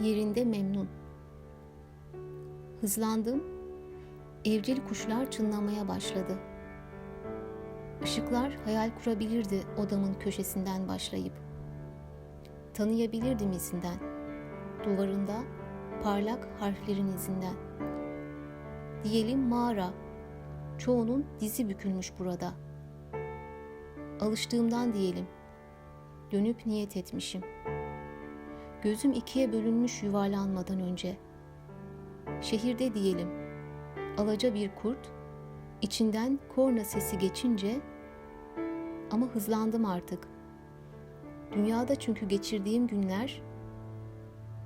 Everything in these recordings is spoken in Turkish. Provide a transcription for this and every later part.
yerinde memnun. Hızlandım, evcil kuşlar çınlamaya başladı. Işıklar hayal kurabilirdi odamın köşesinden başlayıp. Tanıyabilirdim izinden, duvarında parlak harflerin izinden. Diyelim mağara, çoğunun dizi bükülmüş burada. Alıştığımdan diyelim, dönüp niyet etmişim. Gözüm ikiye bölünmüş yuvarlanmadan önce. Şehirde diyelim, alaca bir kurt, içinden korna sesi geçince ama hızlandım artık. Dünyada çünkü geçirdiğim günler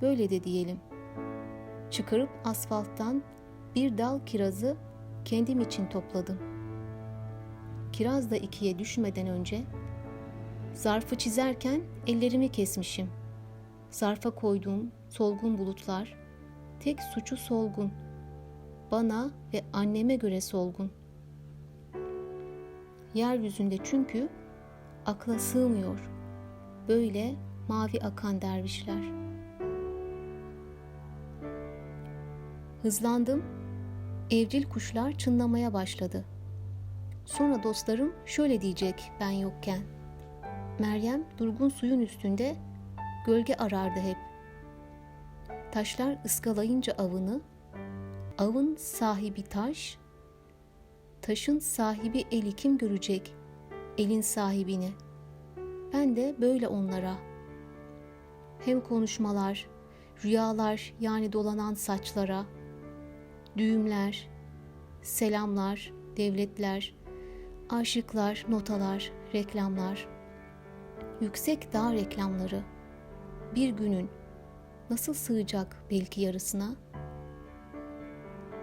böyle de diyelim. Çıkarıp asfalttan bir dal kirazı kendim için topladım. Kiraz da ikiye düşmeden önce zarfı çizerken ellerimi kesmişim. Zarfa koyduğum solgun bulutlar tek suçu solgun. Bana ve anneme göre solgun. Yeryüzünde çünkü akla sığmıyor böyle mavi akan dervişler. Hızlandım, evcil kuşlar çınlamaya başladı. Sonra dostlarım şöyle diyecek ben yokken. Meryem durgun suyun üstünde gölge arardı hep. Taşlar ıskalayınca avını, avın sahibi taş, taşın sahibi eli kim görecek, elin sahibini. Ben de böyle onlara. Hem konuşmalar, rüyalar yani dolanan saçlara, düğümler, selamlar, devletler, aşıklar, notalar, reklamlar, yüksek dağ reklamları, bir günün nasıl sığacak belki yarısına?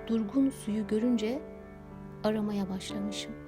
Durgun suyu görünce aramaya başlamışım.